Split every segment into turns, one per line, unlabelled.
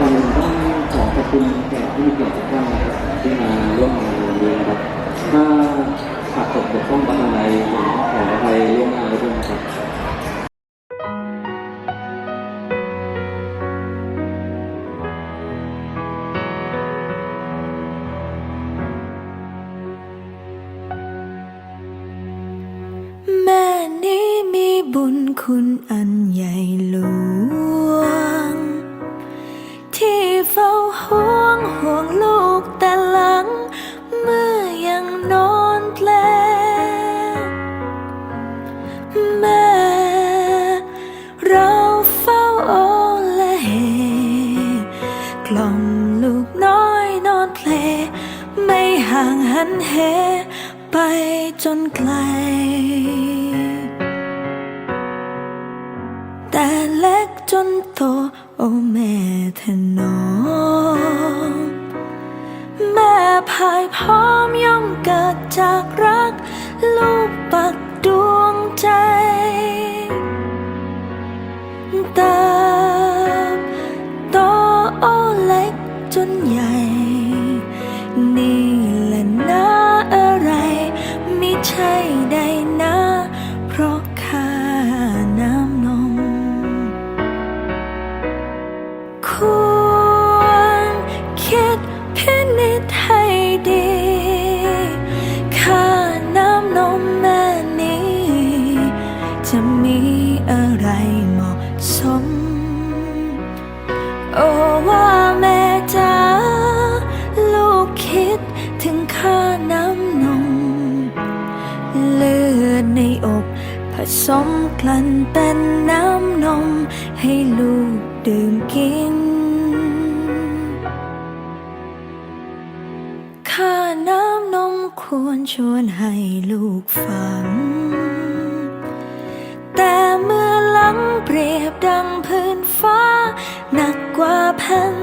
ก่อนอื่นต้องขอขอบคุณแขกผู้มีเกียรติทุกท่านนะครับที่มาร่วมงานในวันนี้นะครับ ถ้าขาดตกบกพร่องประการใดผมขออภัยล่วงหน้าไว้ด้วยนะครับ
แม่นี้มีบุญคุณอัน ห่างหันเหไปจนไกล แต่เล็กจนโต โอ้แม่ถนอมแม่พายพร้อมย่อมเกิดจากรัก ลูกปักดวงใจเติบ อะไรเหมาะสม โอ้ว่าแม่จ๋าลูกคิดถึงค่าน้ำนม เลือดในอกผสมกลั่นเป็นน้ำนม ให้ลูกดื่มกิน ค่าน้ำนมควรชวนให้ลูกฟัง เปรียบดังพื้นฟ้า หนักกว่าแผ่น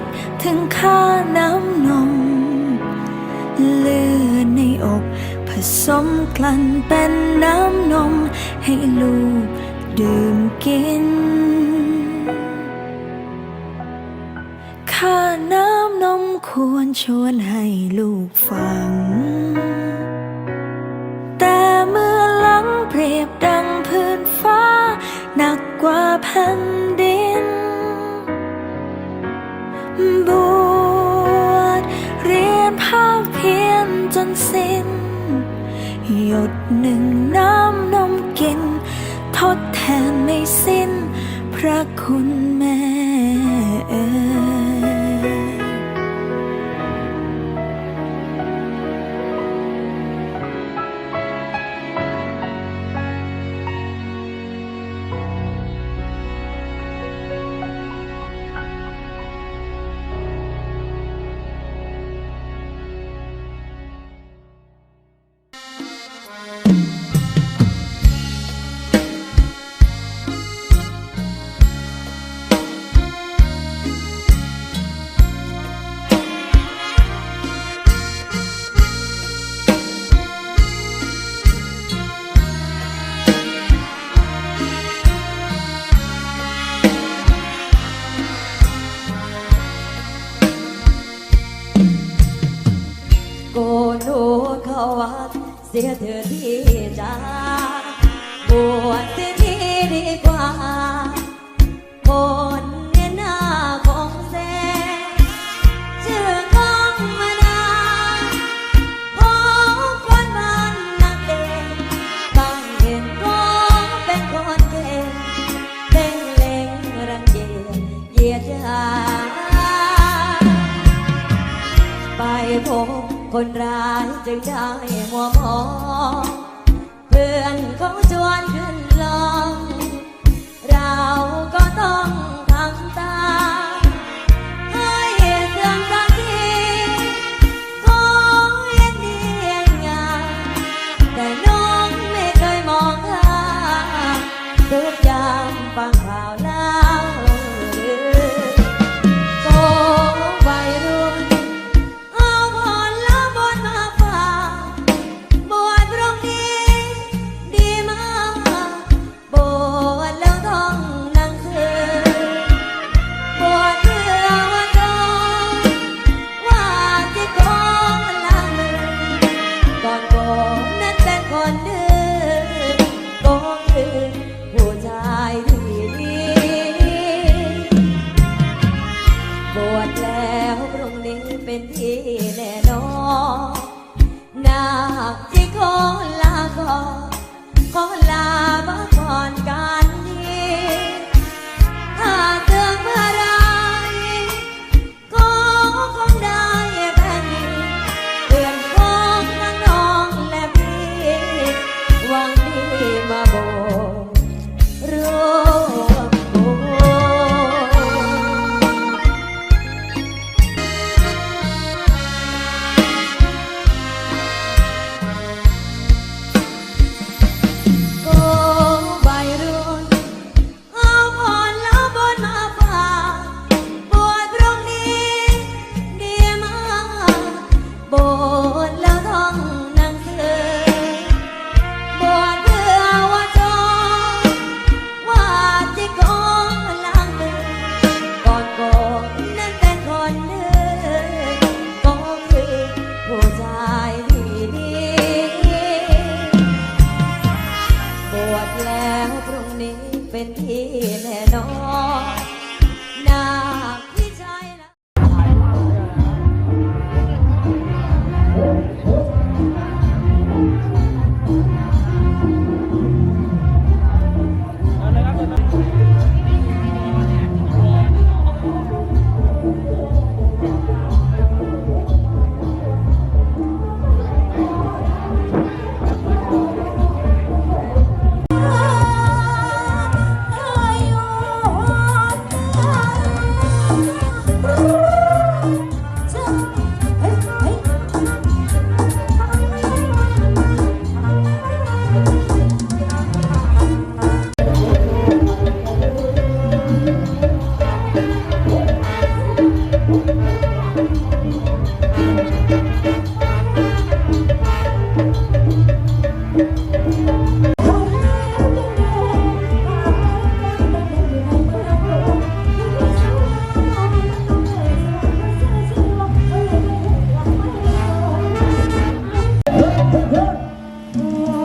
ดถึงค่าน้ำนม เลือดในอก ผสมกลั่นเป็นน้ำนม ให้ลูกดื่มกิน ค่าน้ำนมควรชวนให้ลูกฟัง แต่เมื่อหลังเปรียบดังพื้นฟ้า หนักกว่าแผ่นดิน บวชเรียนภาคเพียนจนสิ้น หยดหนึ่งน้ำนมกิน ทดแทนไม่สิ้น พระคุณแม่
คนร้ายจึงได้มัวมองเพื่อนเขาชวนขึ้นลอง เราก็ต้องทำตาม fall เป็นที่
Thank.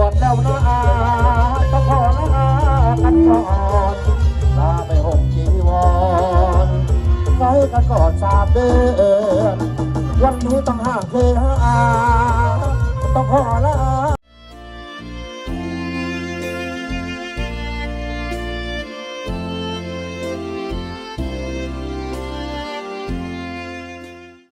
วดแล้วนะอาต้องขอลากันก่อนลาไปห่มจีวรไว้กันก่อนสามเดือนวันนี้ต้องห่างเคหาต้องขอล